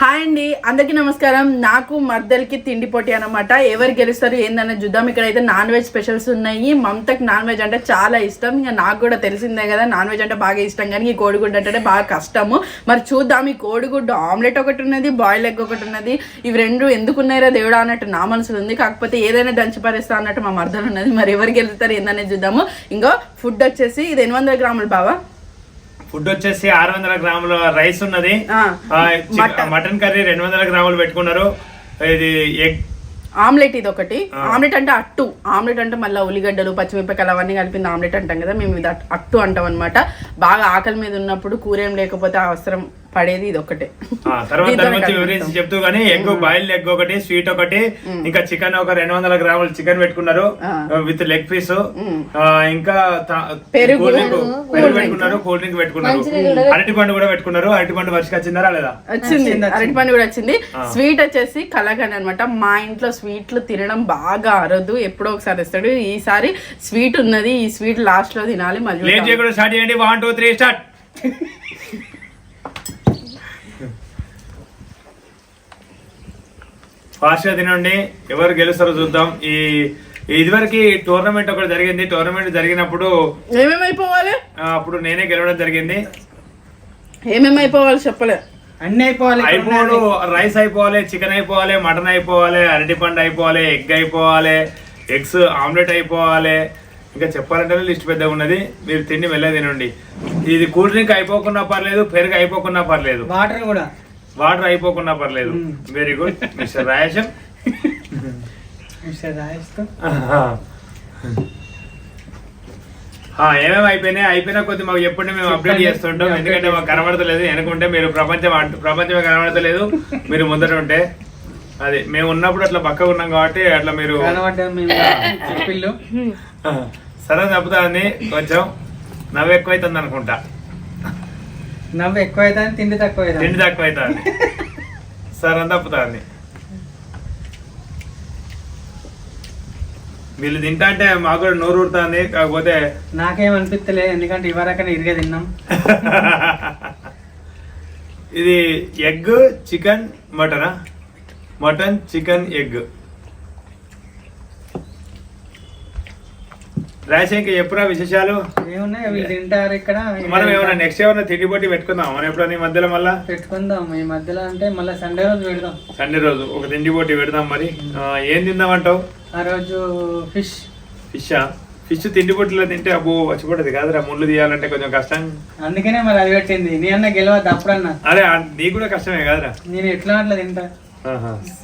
Hi అండి అందరికీ నమస్కారం. నాకు మర్దలకి తిండి పోటీ అనమాట ఎవరు గెలుస్తారు ఏందన్న చూద్దాం. ఇక్కడైతే నాన్ వెజ్ స్పెషల్స్ ఉన్నాయి. మమతకి నాన్ వెజ్ అంటే చాలా ఇష్టం. ఇంకా నాకు కూడా తెలిసిందే కదా నాన్ వెజ్ అంటే బాగా ఇష్టం. కానీ ఈ కోడిగుడ్డు అంటే బాగా కష్టము. మరి చూద్దాం. ఈ కోడిగుడ్డు ఆమ్లెట్ ఒకటి ఉన్నది బాయిల్ ఎగ్ ఒకటి ఉన్నది. ఇవి రెండు ఎందుకు ఉన్నాయో దేవుడా అన్నట్టు నా మనసులో ఉంది. కాకపోతే ఏదైనా దంచిపరిస్తా అన్నట్టు మా మర్దలు ఉన్నది. మరి ఎవరు గెలుస్తారు ఏందనేది చూద్దాము. ఇంకో ఫుడ్ వచ్చేసి ఇది ఎనిమిది వందల గ్రాములు బావా. ఫుడ్ వచ్చేసి ఆరు వందల గ్రాముల రైస్ ఉన్నది. మటన్. కర్రీ రెండు వందల గ్రాములు పెట్టుకున్నారు. ఇది ఎగ్. ఆమ్లెట్ ఇది ఒకటి. ఆమ్లెట్ అంటే అట్టు. ఆమ్లెట్ అంటే మళ్ళీ ఉల్లిగడ్డలు పచ్చిమిరపకాయలు అవన్నీ కలిపింది ఆమ్లెట్ అంటాం కదా మేము ఇది అట్- అట్టు అంటాం అనమాట బాగా ఆకలి మీద ఉన్నప్పుడు కూర ఏం లేకపోతే అవసరం పడేది ఇది ఒకటే ఆ, తర్వాత వివరించి చెప్తూ గానీ ఎగ్ బాయిల్డ్ ఎగ్ ఒకటి స్వీట్ ఒకటి ఇంకా చికెన్ ఒక రెండు వందల గ్రాములు చికెన్ పెట్టుకున్నారు. With leg piece. ఇంకా పెరుగు. కూల్ డ్రింక్ కూల్ పెరుగు డ్రింక్. పెట్టుకున్నారు కూల్ డ్రింక్ పెట్టుకున్నారు. అరటి పండు కూడా పెట్టుకున్నారు. అరటి పండు వర్షకి వచ్చిందా లేదా? వచ్చింది అరటి పండు కూడా వచ్చింది. స్వీట్ వచ్చేసి కలగని అనమాట మా ఇంట్లో స్వీట్లు తినడం బాగా అరదు. ఎప్పుడో ఒకసారి ఇస్తాడు ఈసారి స్వీట్ ఉన్నది. ఈ స్వీట్ లాస్ట్లో తినాలి లేట్ మళ్ళీ చేయకుండా స్టార్ట్ చేయండి. One two three start. ఫాస్ట్గా తినండి ఎవరు గెలుస్తారో చూద్దాం. ఈ ఇదివరకు టోర్నమెంట్ ఒకటి జరిగింది. టోర్నమెంట్ జరిగినప్పుడు ఏమేమి అయిపోవాలి? ఆ, అప్పుడు నేనే గెలవడం జరిగింది. ఏమేమి అయిపోవాలి చెప్పలే. అన్ని అయిపోవాలి. అయిపోడు రైస్ అయిపోవాలి చికెన్ అయిపోవాలి మటన్ అయిపోవాలి అరటి పండు అయిపోవాలి ఎగ్ అయిపోవాలి ఎగ్స్ ఆమ్లెట్ అయిపోవాలి. ఇంకా చెప్పాలంటే లిస్ట్ పెద్దగా ఉన్నది. మీరు తిండి వెళ్ళే తినండి. ఇది కూల్ డ్రింక్ అయిపోకున్నా పర్లేదు పెరుగు అయిపోకున్నా పర్లేదు. వాటర్ కూడా. వాటర్ అయిపోకున్నా పర్లేదు. వెరీ గుడ్ మిస్టర్ రాయేషన్ మిస్టర్ ఏమేమి అయిపోయినాయి? అయిపోయినా కొద్ది మాకు ఎప్పుడు మేము అప్డేట్ చేస్తుంటాం. ఎందుకంటే మాకు కనబడతలేదు. వెనకుంటే మీరు ప్రపంచం అంట- ప్రపంచమే కనబడతలేదు. మీరు ముందర ఉంటే. అది మేము ఉన్నప్పుడు అట్లా పక్కగా ఉన్నాం కాబట్టి అట్లా మీరు సరే తప్పుతుంది కొంచెం నవ్వు ఎక్కువైతుంది అనుకుంటా నవ్వు ఎక్కువ అవుతుంది తిండి తక్కువ అవుతుంది తిండి తక్కువ అవుతుంది సరే తప్పుతుంది వీళ్ళు తింటా అంటే మాకు కూడా నోరు ఊరుతుంది కాకపోతే నాకేం అనిపిస్తలే ఎందుకంటే ఇవరకనే ఇరిగే తిన్నాం. ఇది egg chicken మటనా? Mutton chicken egg. ఇంకా ఎప్పుడా విశేషాలు? ఏమున్నాయి తింటారు ఇక్కడ. మనం ఏమైనా నెక్స్ట్ ఏమైనా తిండి పోటీ పెట్టుకుందాం మనం ఎప్పుడైనా ఈ మధ్యలో మళ్ళా? పెట్టుకుందాం. ఈ మధ్యలో అంటే మళ్ళీ సండే రోజు పెడదాం. సండే రోజు ఒక తిండి పోటీ పెడదాం మరి. ఏం తిందామంటావు? ఆ రోజు ఫిష్ ఫిష్ ఫిష్ తిండి పోటీలో తింటే అబ్బో వచ్చిపడదు కాదురా. ముళ్ళు తీయాలంటే కొంచెం కష్టం. అందుకనే మరి అది పెట్టింది. నీ అన్న గెలవద్దు అప్పుడన్నా. అరే నీకు కూడా కష్టమే కాదురా. నేను ఎట్లా అట్లా తింటా?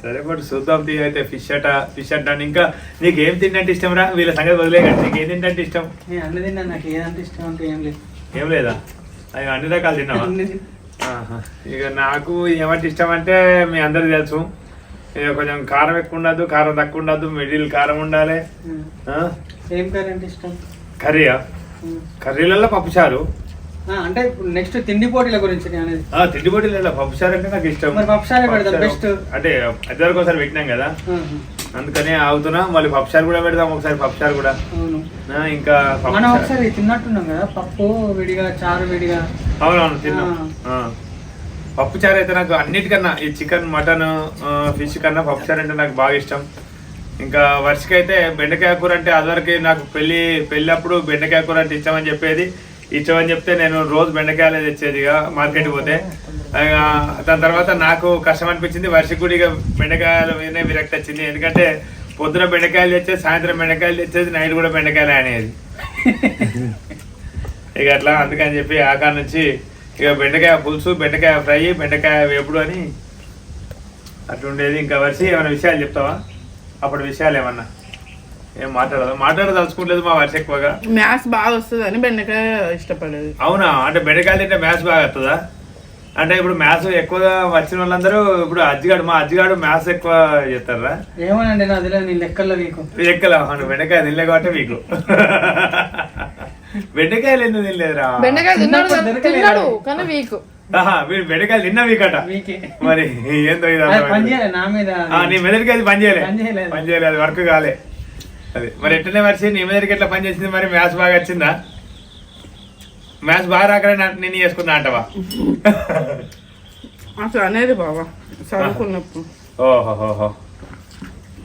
సరే బట్ చూద్దాం తీ అయితే ఫిష్ అట ఫిష్ అంట అని. ఇంకా నీకు ఏం తింటే ఇష్టం రా? వీళ్ళ సంగతి వదిలే కానీ నీకు ఏం తింటే ఇష్టం? నేను అన్ని తిన్నా నాకు ఏదంటే ఇష్టం అంటే ఏం లేదు. ఏం లేదా? అవి అన్ని రకాలు తిన్నావా. ఇక నాకు ఏమంటే ఇష్టం అంటే మీ అందరికి తెలుసు. ఇక కొంచెం కారం ఎక్కువ ఉండదు కారం తక్కువ ఉండదు మిడిల్ కారం ఉండాలి? ఏం కర్రీ అంటే ఇష్టం? కర్రీయా. కర్రీలలో పప్పుచారు. అంటే నెక్స్ట్ తిండి పోటీల గురించి అనేది ఆ, తిండి పొడిలలో పప్పుచారు అంటే నాకు ఇష్టం మరి పప్పుచారే పెడదాం, పప్పుచారు. best. అంటే ఇద్దరికి ఒకసారి పెట్టినాం కదా. అందుకనే ఆగుతున్నా మళ్ళీ పప్పుచారు కూడా పెడదాం ఒకసారి పప్పుచారు కూడా అవును ఇంకా మనం. ఒకసారి తిన్నట్టున్నాం కదా పప్పు విడిగా చారు విడిగా అవునవును తిన్నాం ఆ. పప్పుచారు అయితే నాకు అన్నిటికన్నా ఈ చికెన్ మటన్ ఫిష్ కన్నా పప్పుచారు అంటే నాకు బాగా ఇష్టం ఇంకా వర్షకైతే బెండకాయ కూర అంటే అదివరకు నాకు పెళ్ళి పెళ్ళప్పుడు బెండకాయ కూర అంటే ఇష్టమని చెప్పేది ఇష్టమని చెప్తే నేను రోజు బెండకాయలే తెచ్చేది ఇక మార్కెట్కి పోతే. దాని తర్వాత నాకు కష్టం అనిపించింది వర్షకు కూడా ఇక బెండకాయల మీదనే విరక్తి వచ్చింది. ఎందుకంటే పొద్దున బెండకాయలు తెచ్చేది సాయంత్రం బెండకాయలు తెచ్చేది నైట్ కూడా బెండకాయలు అనేది ఇక అట్లా అందుకని చెప్పి ఆకాడ నుంచి ఇక బెండకాయ పులుసు బెండకాయ ఫ్రై బెండకాయ వేపుడు అని అట్లా ఉండేది ఇంకా వరిసి ఏమైనా విషయాలు చెప్తావా? అప్పుడు విషయాలు ఏమన్నా? ఏం మాట్లాడదు? మాట్లాడదలుచుకోలేదు మా వర్ష ఎక్కువగా. మ్యాథ్స్ బాగా వస్తుంది అని బెండకాయ ఇష్టపడేది. అవునా? అంటే బెండకాయలు తింటే మ్యాథ్స్ బాగా వస్తుందా? అంటే ఇప్పుడు మ్యాథ్స్ ఎక్కువగా వచ్చిన వాళ్ళందరూ ఇప్పుడు అజ్జిగాడు మా అజ్జిగాడు మ్యాథ్స్ ఎక్కువ చేస్తారా ఏమోనండి నా తెలియదు నీ లెక్కల్లో నీకు ఎక్కల బెండకాయ తినలే కాబట్టి మీకు బెండకాయలు ఎందుకు తినలేదురా? బెండకాయ తిన్నాడు. తిన్నాడు కానీ వీక్. వీడు బెండకాయలు తిన్నా మీకే మరి ఏందో ఇది నా మీద ఆ, నీ మెదడుకి అది పని చేయలే. పని చేయలేదు. పని చేయలేదు అది వర్క్ కాలే. అది. మరి ఎట్లనే మరిచి నీ మెదడుకి ఎట్లా పని చేసింది మరి? మ్యాథ్స్ బాగా వచ్చిందా? మ్యాథ్స్ బాగా రాకనే నా- నేను చేసుకున్నా అంటవా? అసలు అనేది బాబా చదువుకున్నప్పుడు. ఓహోహోహో.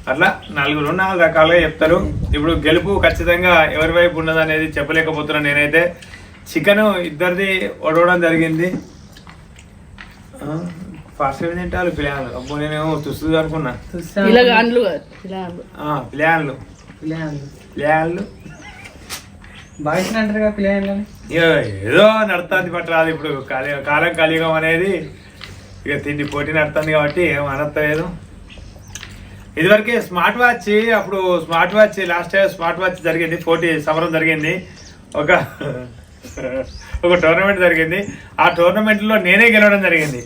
అట్లా నలుగురు నాలుగు రకాలుగా చెప్తారు. ఇప్పుడు గెలుపు ఖచ్చితంగా ఎవరి వైపు ఉన్నది అనేది చెప్పలేకపోతున్నా నేనైతే. చికెన్ ఇద్దరిది ఒడవడం జరిగింది. ఫస్ట్ ఏం తింటారు? పిల్లలు. అబ్బో నేనేమో తుస్తుంది అనుకున్నా. పిల్లలు. పిల్లలు. పిల్లలు. బాయ్స్ అంటారు ఇక ఏదో నడుతుంది పట్టరాదు ఇప్పుడు. కాలి కాలం కలియుగం అనేది ఇక తిండి పోటీ నడుతుంది కాబట్టి ఏం అనత్తలేదు. ఇదివరకే స్మార్ట్ వాచ్ అప్పుడు smart watch last time smart watch జరిగింది పోటీ సమరం జరిగింది. ఒక ఒక టోర్నమెంట్ జరిగింది. ఆ టోర్నమెంట్లో నేనే గెలవడం జరిగింది.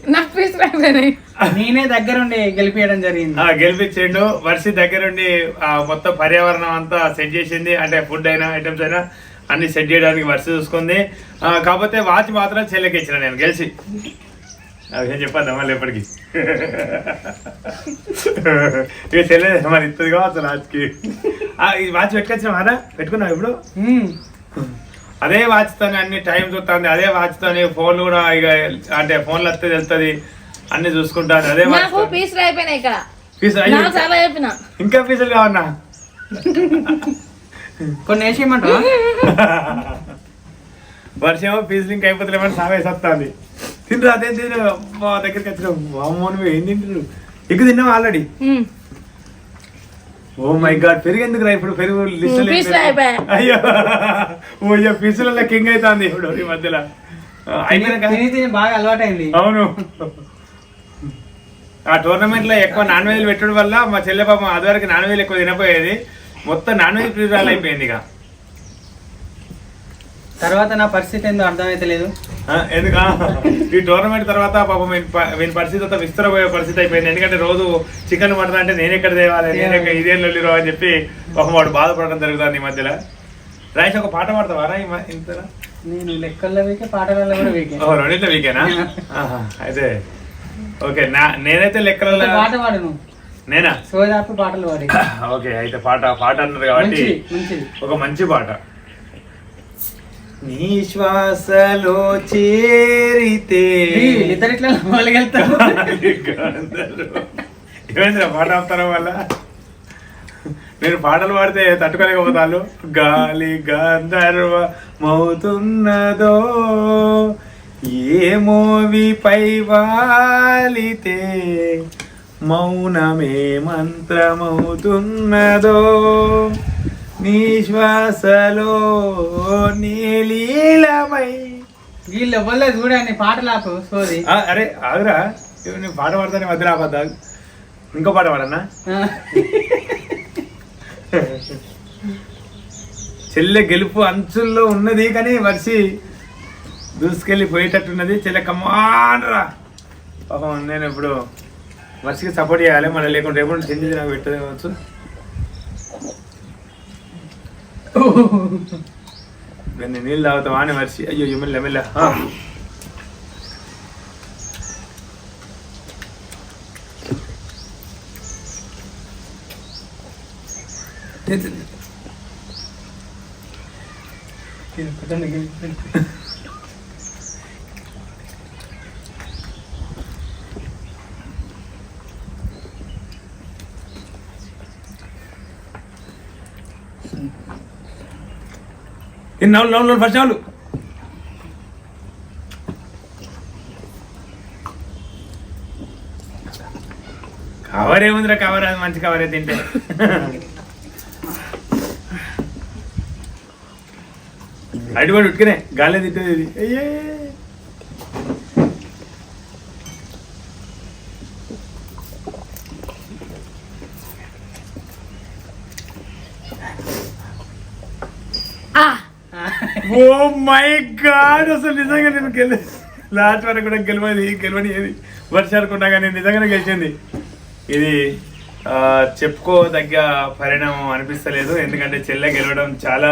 నేనే దగ్గరుండి గెలిపియడం జరిగింది. ఆ గెలిపించిండు. వర్షి దగ్గరుండి ఆ మొత్తం పర్యావరణం అంతా సెట్ చేసింది. అంటే ఫుడ్ అయినా ఐటమ్స్ అయినా అన్ని సెట్ చేయడానికి వర్షి చూసుకుంది. ఆ, కాకపోతే వాచ్ మాత్రం చెల్లెకి ఇచ్చిన నేను గెలిచి. అదేం చెప్పద్దా మళ్ళీ ఎప్పటికి. ఇక చెల్లె మరి ఇస్తుంది కావచ్చు ఆ, ఈ వాచ్ పెట్టుకొచ్చిన మాదా పెట్టుకున్నావు ఇప్పుడు. అదే వాచ్ తోనే అన్ని టైం చూస్తుంది అదే వాచ్ తోని ఫోన్ కూడా ఇక అంటే ఫోన్లు వస్తే తెలుస్తుంది అన్ని చూసుకుంటాను అదే నాకు పీసులు అయిపోయినాయి ఇక్కడ. ఇంకా ఫీజులు కావన్నా? కొన్ని వేసేయమంటావా? వర్షం ఫీజులు ఇంకా అయిపోతలేమని సాగే సత్తాంది. తింటారు అదే తిన. మా దగ్గరికి వచ్చిన. అమ్మో నువ్వు ఏం తింటారు ఎక్కువ తిన్నావు ఆల్రెడీ? ఓ మై గాడ్ పెరుగు ఎందుకు రా ఇప్పుడు పెరుగు. లిస్ట్. అయ్యో. ఓ అయ్యో పీసులలో కింగ్ అవుతుంది ఇప్పుడు ఈ మధ్యలో? తిని బాగా అలవాటైంది. అవును. ఆ టోర్నమెంట్లో ఎక్కువ నాన్ వెజ్ పెట్టడం వల్ల మా చెల్లె పాపం అదివరకు నాన్ వెజ్ ఎక్కువ తినపోయేది. మొత్తం నాన్ వెజ్ ప్రియురాలు అయిపోయింది ఇక. తర్వాత నా పరిస్థితి ఏందో అర్థమైతలేదు ఆ, ఎందుకు? ఈ టోర్నమెంట్ తర్వాత పాపం వీని పరిస్థితి అంతా విస్తరపోయే పరిస్థితి అయిపోయింది. ఎందుకంటే రోజు చికెన్ మటన్ అంటే నేను ఎక్కడ తేవాలి? నేను ఎక్కడ ఇదేం లొల్లిరో అని చెప్పి పాపం వాడు బాధపడడం జరుగుతుంది ఈ మధ్యలో. రాయిష్ ఒక పాట పాడతావా? రా ఈ మ- ఇంతలో. నేను లెక్కల్లో వీకే పాటలలో కూడా వీకే. ఓ రెండింటిలో వీకేనా? అయితే ఓకే నా నేనైతే లెక్కలలో పాట పాడు నువ్వు. నేనా? సోదాపు పాటలు పాడి. ఓకే అయితే పాట పాట అన్నారు కాబట్టి ఒక మంచి పాట. నీ శ్వాసలో చేరితే ఇట్లా మొదలుకెళ్తారు ఏమైందిరా పాట ఆపుతారా వల్ల నేను పాటలు పాడితే తట్టుకోలేకపోతాను గాలి గంధర్వ మౌతున్నదో ఏ మోవిపై వాలితే మౌనమే మంత్రమవుతున్నదో నీ శ్వాసలో నీలీలమై. వీళ్ళు ఎవరిలో చూడండి పాటలు ఆపు సోది. అరే ఆగురా. నేను పాట పాడతానే మధ్య రాబద్దా ఇంకో పాట పాడన్నా? ఆ. చెల్లె గెలుపు అంచుల్లో ఉన్నది కానీ వర్షి దూసుకెళ్ళి పోయేటట్టున్నది. చెల్లె కమాన్ రా. పాపం నేను ఇప్పుడు వర్షికి సపోర్ట్ చేయాలి. మళ్ళీ లేకుంటే రేపు చెంది నాకు పెట్టవచ్చు నేను నీళ్ళు తాగుతావా అని వర్షి అయ్యో ఎమ్మెల్యే ఎమ్మెల్యే నవ్వులు నవ్వులు ఫస్ట్ నవ్వులు కవర్ ఏముందిరా కవర్? అది మంచి కవరే తింటే. అడివాడు ఉట్టుకునే గాలి తింటుంది ఇది. అయ్యే ఆ, ఓ మై గాడ్ అసలు నిజంగా నేను గెలి లాస్ట్ వరకు కూడా గెలవది గెలవని ఏది? వర్షాలకున్నా కానీ నిజంగానే గెలిచింది. ఇది ఆ, చెప్పుకోదగ్గ పరిణామం అనిపిస్తలేదు. ఎందుకంటే చెల్లె గెలవడం చాలా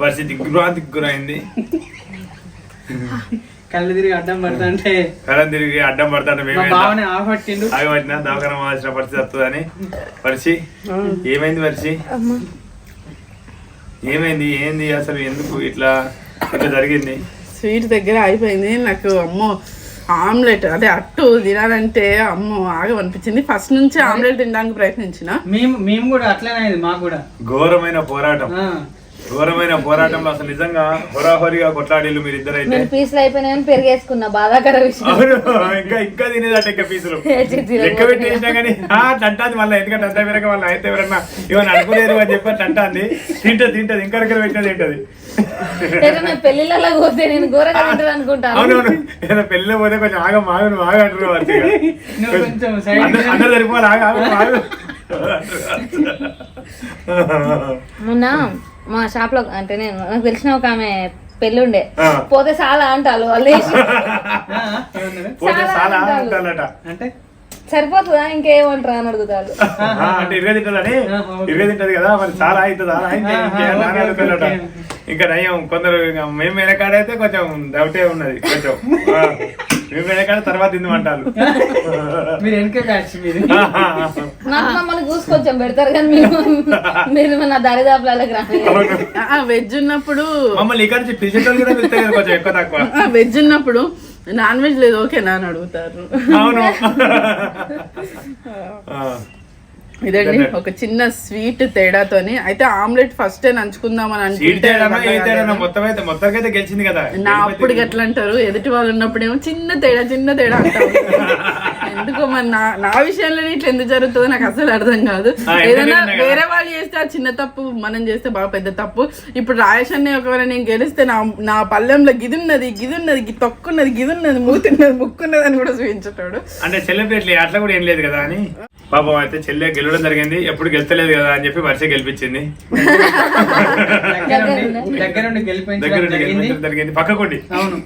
వర్ష దిగ్భ్రాంతికి గురైంది. కళ్ళు తిరిగి అడ్డం పడుతుంటే కరం తిరిగి అడ్డం ఆగబట్టిండు ఆగబట్టిన దవాఖాన పోవాల్సిన పరిస్థితి వస్తుందని వర్షి ఏమైంది వర్షి? ఏమైంది? ఏంది అసలు ఎందుకు ఇట్లా? ఇట్లా జరిగింది? స్వీట్ దగ్గర అయిపోయింది. నాకు అమ్మో ఆమ్లెట్ అదే అట్టు తినాలంటే అమ్మో ఆగమనిపించింది ఫస్ట్ నుంచి ఆమ్లెట్ తినడానికి ప్రయత్నించిన. మేము మేము కూడా అట్లనే అయింది మాకు కూడా. ఘోరమైన పోరాటం. ఆ, ఘోరమైన పోరాటంలో అసలు నిజంగా హోరాహోరీగా కొట్లాడిల్లు మీరు ఇద్దరైతే నేను పీసులు అయిపోయినాయని పెరిగేసుకున్నా బాధాకర విషయం. ఇంకా ఇంకా తినేదట ఇంకా పీసులు. లెక్క పెట్టేసినా కానీ ఆ అంటాది మళ్ళీ ఎందుకంటే అంతా విరక వాళ్ళ అయితే ఎవరన్నా ఇవన్నీ అనుకోలేరు అని చెప్పి అంటాంది తింటది తింటది ఇంకా రకర పెట్టినది తింటది ఏదైనా పెళ్ళిళ్ళలో పోతే నేను ఘోరంగా తింటాను అనుకుంటాను అవునవును. ఏదో పెళ్ళి పోతే కొంచెం ఆగ మాగు నువ్వు ఆగ అంటారు అందరు సరిపోవాలి ఆగ ఆగు, ఆగు. మొన్న మా షాప్లో అంటే నేను నాకు తెలిసిన ఒక ఆమె పెళ్ళి ఉండే ఆ. పోతే చాలా అంటారు వాళ్ళు? పోతే చాలా అంటే? సరిపోతుందా? ఇంకేమంటారా? అని అడుగుతారు ఆ, అంటే ఇరవై తింటదని. ఇరవై తింటది కదా? మరి చాలా అవుతుంది? ఇంకేం అడుగుతాడట. నయం కొందరు మేము వెనకాడైతే కొంచెం డౌటే ఉన్నది. కొంచెం ఆ, మేము వెనకాడ తర్వాత తిందమంటారు. మీరు వెనకే బ్యాచ్ మీరు. నాకు మమ్మల్ని చూసి కొంచెం పెడతారు కానీ మీరు మీరు నా దరిదాపులకు రాని. వెజ్ ఉన్నప్పుడు మమ్మల్ని ఇక్కడ నుంచి పిలిచేటోళ్ళు కూడా పిలుస్తారు కదా కొంచెం ఎక్కువ తక్కువ. వెజ్ ఉన్నప్పుడు నాన్ వెజ్ లేదు ఓకేనా అని అడుగుతారు. అవును. ఇదండి ఒక చిన్న స్వీట్ తేడాతోని. అయితే ఆమ్లెట్ ఫస్ట్ నంచుకుందాం అని అనుకుంటే నా అప్పుడు ఎట్లా అంటారు ఎదుటి వాళ్ళు ఉన్నప్పుడేమో చిన్న తేడా చిన్న తేడా అంటారు. ఎందుకో మరి నా నా విషయంలోనే ఇట్లా ఎందుకు జరుగుతుందో నాకు అసలు అర్థం కాదు. ఏదైనా. వేరే వాళ్ళు చేస్తే ఆ చిన్న తప్పు మనం చేస్తే బాగా పెద్ద తప్పు. ఇప్పుడు రాయేష్ అనే ఒకవేళ నేను గెలిస్తే నా నా పల్లెంలో గిదున్నది గిదున్నది గి తొక్కున్నది గిదున్నది మూతున్నది ముక్కున్నది అని కూడా చూపించేటాడు. అంటే సెలబ్రిటీ అట్లా కూడా ఏం లేదు కదా అని? పాపం అయితే చెల్లె గెలవడం జరిగింది ఎప్పుడు గెలుతలేదు కదా అని చెప్పి వర్ష గెలిపించింది. జరిగింది. పక్కకోండి. అవును.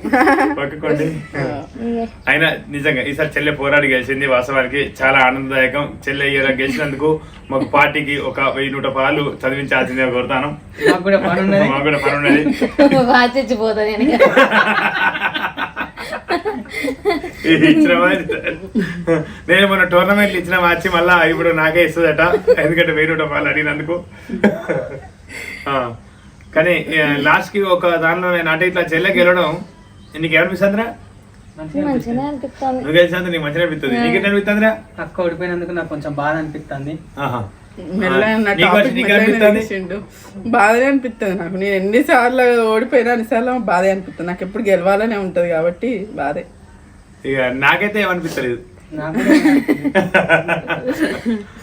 పక్కకోండి. అయినా నిజంగా ఈసారి చెల్లె పోరాడి గెలిచింది వాస్తవానికి చాలా ఆనందదాయకం. చెల్లె ఇయ్యాల గెలిచినందుకు మాకు పార్టీకి ఒక వెయ్యి నూట పాలు చదివించాల్సిందే కోరుతాను. మాకు కూడా పని ఉన్నది. మాకు కూడా పని ఉన్నది. వాచిచ్చిపోతుంది నేను ఇచ్చిన మ్యాచ్ నేను మొన్న టోర్నమెంట్ ఇచ్చిన మ్యాచ్ మళ్ళా ఇప్పుడు నాకే ఇస్తుందట. ఎందుకంటే వెయ్యి నూట పాలు అడిగినందుకు. ఆ, కానీ లాస్ట్కి ఒక దానిలో నేను అంటే ఇట్లా చెల్లె గెలవడం. నీకు ఏమనిపిస్తుందిరా మంచిగా మంచిగా అనిపిస్తుంది. నువ్వు గెలిచినందుకు నీకు మంచిగా అనిపిస్తుంది. నీకు ఎట్లా అనిపిస్తుందిరా? అక్క ఓడిపోయినందుకు నాకు కొంచెం బాధ అనిపిస్తుంది. ఆహా. మెల్లగా నా నీకు టాపిక్ వచ్చి నీకు మెల్లగానే అనిపిస్తుంది? తీసిండు. బాధనే అనిపిస్తుంది నాకు. నేను ఎన్నిసార్లు ఓడిపోయినా అన్నిసార్లు బాధే అనిపిస్తుంది. నాకు ఎప్పుడు గెలవాలనే ఉంటది కాబట్టి బాధే. ఇక నాకైతే ఏమనిపిస్తలేదు. నాకు కూడా గెలిపోవటం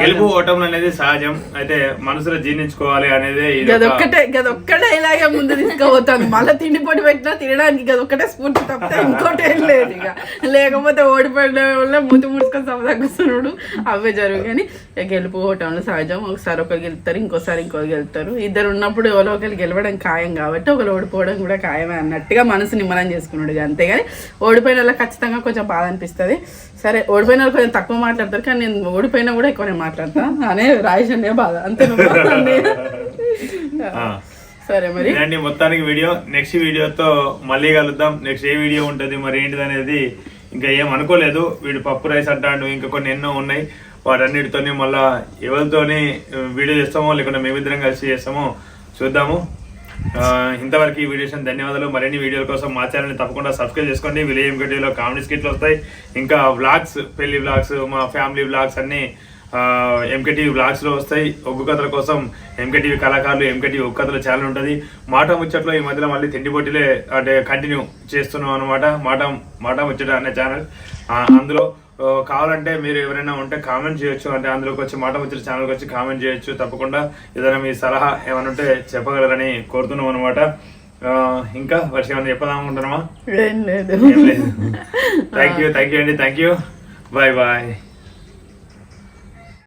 గెలుపు ఓటములు అనేది సహజం. అయితే మనసులో జీర్ణించుకోవాలి అనేది గదొక్కటే గదొక్కటే ఇలాగే ముందు తీసుకుపోతాను. మళ్ళీ తిండి పొడి పెట్టినా తినడానికి గదొక్కటే స్ఫూర్తి తప్పితే ఇంకోటి ఏం లేదు ఇక. లేకపోతే ఓడిపోయిన వల్ల మూతి ముడుచుకొని సమదగ్గుతున్నాడు అవే జరుగు కానీ గెలుపు ఓటంలో సహజం. ఒకసారి ఒకరు గెలుస్తారు ఇంకోసారి ఇంకొకరు గెలుస్తారు ఇద్దరు ఉన్నప్పుడు ఎవరో ఒకరు గెలవడం ఖాయం కాబట్టి ఒకరు ఓడిపోవడం కూడా ఖాయమే అన్నట్టుగా మనసు నిమ్మలం చేసుకున్నాడు ఇక అంతేగాని ఓడిపోయిన వాళ్ళకి ఖచ్చితంగా కొంచెం బాధ అనిపిస్తుంది. సరే ఓడిపోయిన కొంచెం తక్కువ మాట్లాడతారు కానీ నేను ఓడిపోయినా కూడా ఎక్కువనే మాట్లాడతా. అనే రాయేష్ అనే బాధ. అంతే. సరే మరి. ఇదండి మొత్తానికి వీడియో. నెక్స్ట్ వీడియోతో మళ్ళీ కలుద్దాం. నెక్స్ట్ ఏ వీడియో ఉంటుంది మరి ఏంటిది అనేది ఇంకా ఏం అనుకోలేదు. వీడు పప్పు రైస్ అంటాడు ఇంకా కొన్ని ఎన్నో ఉన్నాయి. వాటన్నిటితోని మళ్ళా ఎవరితోని వీడియో చేస్తామో లేకుంటే మేమిద్దరం కలిసి చేస్తామో చూద్దాము. ఇంతవరకు ఈ వీడియోషన్ ధన్యవాదాలు. మరిన్ని వీడియోల కోసం మా ఛానల్ని తప్పకుండా సబ్స్క్రైబ్ చేసుకోండి. విలేయం గడ్డిలో కామెడీ స్కిట్లు వస్తాయి. ఇంకా వ్లాగ్స్ పెళ్ళి వ్లాగ్స్ మా ఫ్యామిలీ వ్లాగ్స్ అన్నీ ఎంకేటీవీ బ్లాగ్స్లో వస్తాయి. ఒగ్గు కథల కోసం ఎంకేటీవీ కళాకారులు ఎంకేటీవీ ఒగ్గు కథల ఛానల్ ఉంటుంది. మాట ముచ్చట్లో ఈ మధ్యలో మళ్ళీ తిండి పొట్టిలే అంటే కంటిన్యూ చేస్తున్నాం అనమాట మాట మాట ముచ్చట అనే ఛానల్ అందులో కావాలంటే మీరు ఎవరైనా ఉంటే కామెంట్ చేయొచ్చు. అంటే అందులోకి వచ్చి మాట ముచ్చట ఛానల్కి వచ్చి కామెంట్ చేయొచ్చు. తప్పకుండా ఏదైనా మీ సలహా ఏమైనా ఉంటే చెప్పగలరని కోరుతున్నాం అనమాట ఇంకా వర్షం ఏమైనా చెప్పదామనుకుంటున్నామా థ్యాంక్ యూ థ్యాంక్ యూ అండి. Thank you bye bye